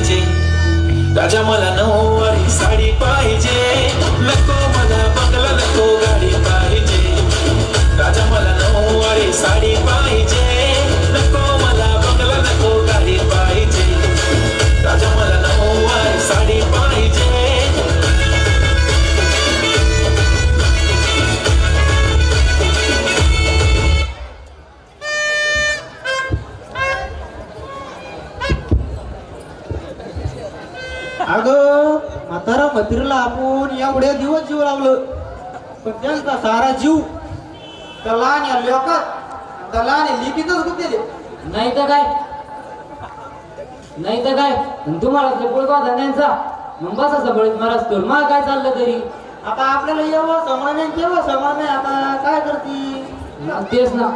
पाहिजे. राजा मला नऊवारी साडी पाहिजे. अगं म्हातारा मत्रीला आपण एवढ्या दिवस जीव लागलो पण त्यांचा सारा जीव त्या लहान या लोकात त्या लहान या लिखितच गुंतले. नाही तर काय? नाही तर काय? आणि तुम्हाला पुळगा धन्यांचा. मग बसाचा बळीत महाराज कर मग काय चाललं तरी? आता आपल्याला एवढं समज नाही केव्हा नाही आता काय करती? तेच ना.